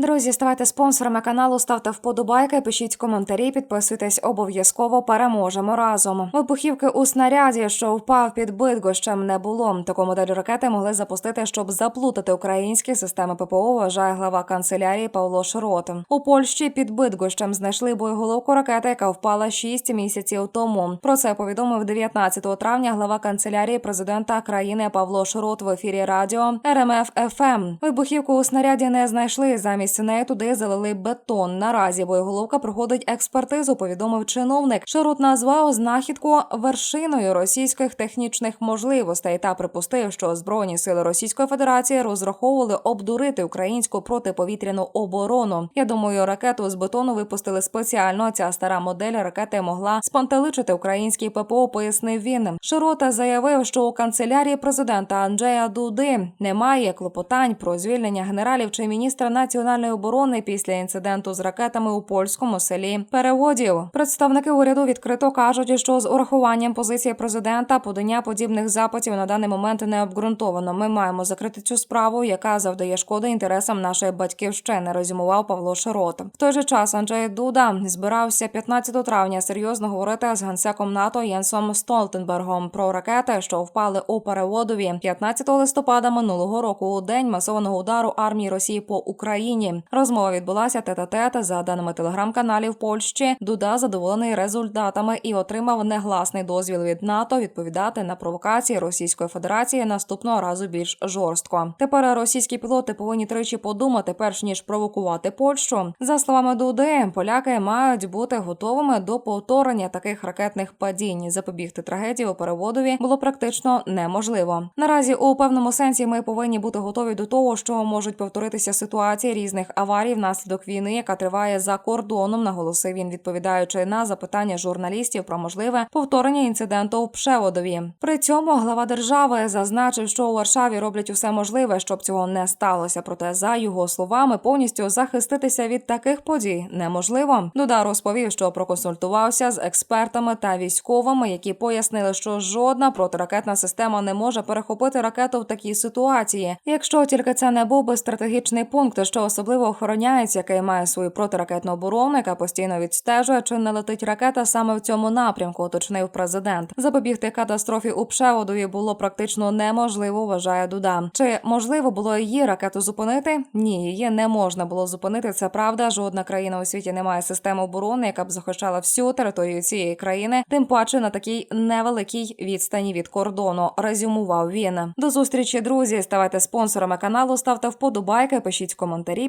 Друзі, ставайте спонсорами каналу, ставте вподобайки, пишіть коментарі, підписуйтесь обов'язково. Переможемо разом. Вибухівки у снаряді, що впав під Бидгощем, не було. Таку модель ракети могли запустити, щоб заплутати українські системи ППО. Вважає глава канцелярії Павло Широт. У Польщі під Бидгощем знайшли боєголовку ракети, яка впала 6 місяців тому. Про це повідомив 19 травня глава канцелярії президента країни Павло Широт в ефірі радіо РМФ ФМ. Вибухівку у снаряді не знайшли. Замість неї туди залили бетон. Наразі боєголовка проходить експертизу. Повідомив чиновник. Широт назвав знахідку вершиною російських технічних можливостей та припустив, що збройні сили Російської Федерації розраховували обдурити українську протиповітряну оборону. Я думаю, ракету з бетону випустили спеціально. Ця стара модель ракети могла спантеличити український ППО. Пояснив він. Широта заявив, що у канцелярії президента Анджея Дуди немає клопотань про звільнення генералів чи міністра національної оборони після інциденту з ракетами у польському селі переводів. Представники уряду відкрито кажуть, що з урахуванням позиції президента подання подібних запитів на даний момент не обґрунтовано. Ми маємо закрити цю справу, яка завдає шкоди інтересам нашої батьківщини. Резюмував Павло Широт. В той же час Анджей Дуда збирався 15 травня серйозно говорити з генсеком НАТО Єнсом Столтенбергом про ракети, що впали у переводові 15 листопада минулого року у день масованого удару армії Росії по Україні. Розмова відбулася тет-а-тет. за даними телеграм-каналів Польщі. Дуда задоволений результатами і отримав негласний дозвіл від НАТО відповідати на провокації Російської Федерації наступного разу більш жорстко. Тепер російські пілоти повинні тричі подумати, перш ніж провокувати Польщу. За словами Дуди, поляки мають бути готовими до повторення таких ракетних падінь. Запобігти трагедії у переводові було практично неможливо. Наразі у певному сенсі ми повинні бути готові до того, що можуть повторитися ситуації різних аварій внаслідок війни, яка триває за кордоном. Наголосив він, відповідаючи на запитання журналістів про можливе повторення інциденту у Пшеводові. При цьому глава держави зазначив, що у Варшаві роблять усе можливе, щоб цього не сталося. Проте, за його словами, повністю захиститися від таких подій неможливо. Дуда розповів, що проконсультувався з експертами та військовими, які пояснили, що жодна протиракетна система не може перехопити ракету в такій ситуації, якщо тільки це не був би стратегічний пункт, що особливо охороняється, який має свою протиракетну оборону, яка постійно відстежує, чи не летить ракета саме в цьому напрямку, уточнив президент. Запобігти катастрофі у Пшеводові було практично неможливо, вважає Дуда. Чи можливо було її ракету зупинити? Ні, її не можна було зупинити. Це правда. Жодна країна у світі не має системи оборони, яка б захищала всю територію цієї країни, тим паче на такій невеликій відстані від кордону. Резюмував він. До зустрічі, друзі. Ставайте спонсорами каналу, ставте вподобайки, пишіть коментарі,